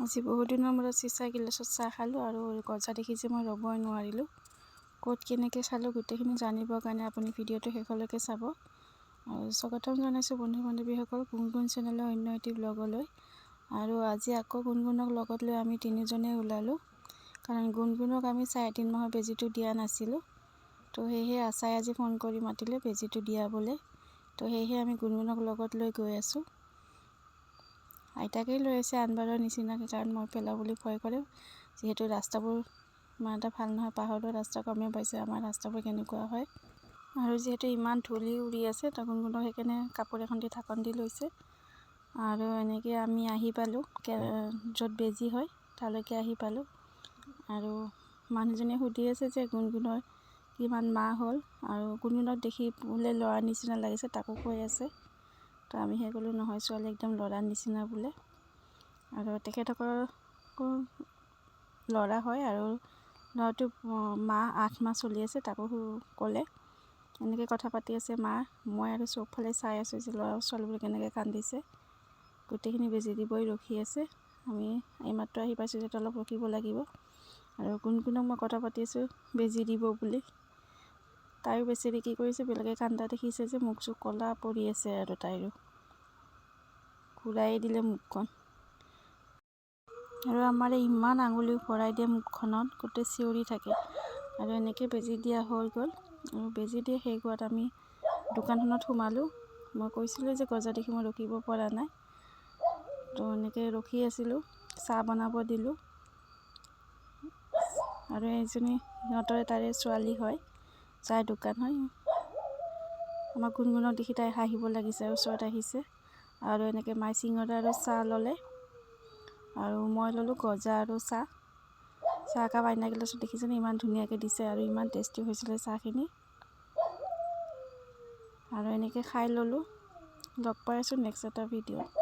আজি বহুত দিনৰ মূৰত চিচা গিলাচত চাহ খালোঁ আৰু গজা দেখি যে মই ৰ'বই নোৱাৰিলোঁ। ক'ত কেনেকৈ খালোঁ গোটেইখিনি জানিবৰ কাৰণে আপুনি ভিডিঅ'টো শেষলৈকে চাব। আৰু স্বাগতম জনাইছোঁ বন্ধু বান্ধৱীসকল গুণগুণ চেনেলৰ অন্য এটি ব্লগলৈ। আৰু আজি আকৌ গুণগুণক লগত লৈ আমি তিনিজনেই ওলালোঁ। কাৰণ গুণগুণক আমি চাৰে তিনি মাহৰ বেজীটো দিয়া নাছিলোঁ। তো সেয়েহে আচাই আজি ফোন কৰি মাতিলে বেজীটো দিয়াবলৈ তো সেয়েহে আমি গুণগুণক লগত লৈ গৈ আছোঁ। আইতাকেই লৈ আছে আনবাৰৰ নিচিনাকৈ কাৰণ মই পেলাবলৈ ভয় কৰে যিহেতু ৰাস্তাবোৰ ইমান এটা ভাল নহয় পাহাৰৰ ৰাস্তা গমেই পাইছে আমাৰ ৰাস্তাবোৰ কেনেকুৱা হয়। আৰু যিহেতু ইমান ধূলি উৰি আছে তো গুণগুণক সেইকাৰণে কাপোৰ এখন দি ঢাকন দি লৈছে। আৰু এনেকৈ আমি আহি পালোঁ য'ত বেজী হয় তালৈকে আহি পালোঁ। আৰু মানুহজনীয়ে সুধি আছে যে গুণগুণৰ কিমান মাহ হ'ল আৰু গুণগুণক দেখি বোলে ল'ৰাৰ নিচিনা লাগিছে তাকো কৈ আছে। তো আমিহে ক'লোঁ নহয় ছোৱালী একদম ল'ৰাৰ নিচিনা বোলে। আৰু তেখেতসকল ল'ৰা হয় আৰু ল'ৰাটো মাহ আঠ মাহ চলি আছে তাকো ক'লে। এনেকৈ কথা পাতি আছে মা মই আৰু চবফালে চাই আছোঁ যে ল'ৰা ছোৱালীবোৰ কেনেকৈ কান্দিছে। গোটেইখিনি বেজি দিবই ৰখি আছে। আমি এইমাত্ৰ আহি পাইছোঁ যিহেতু অলপ ৰখিব লাগিব। আৰু কোন কোনক মই কথা পাতি আছোঁ বেজি দিব বুলি। তাইও বেচেৰি কি কৰিছে বেলেগে কান্দা দেখিছে যে মুখ চুখ ক'লা পৰি আছে আৰু তাইৰো। ঘূৰাই দিলে মুখখন। আৰু আমাৰ ইমান আঙুলি ভৰাই দিয়ে মুখখনত গোটেই চিঞৰি থাকে। আৰু এনেকৈ বেজী দিয়া হৈ গ'ল। আৰু বেজী দিয়ে শেষ হোৱাত আমি দোকানখনত সোমালোঁ। মই কৈছিলোঁ যে গজা দেখি মই ৰখিব পৰা নাই। তো এনেকৈ ৰখি আছিলোঁ চাহ বনাব দিলোঁ। আৰু এজনী সিহঁতৰে তাৰে ছোৱালী হয় যাৰ দোকান হয়। আমাৰ গুণগুণক দেখি তাই হাঁহিব লাগিছে ওচৰত আহিছে। আৰু এনেকৈ মাই চিঙৰা আৰু চাহ ল'লে। আৰু মই ল'লোঁ গজা আৰু চাহ। চাহকাপ আইনা গিলাচত দেখিছেনে? ইমান ধুনীয়াকৈ দিছে আৰু ইমান টেষ্টি হৈছিলে চাহখিনি। আৰু এনেকৈ খাই ল'লোঁ। লগ পাই আছোঁ নেক্সট এটা ভিডিঅ'ত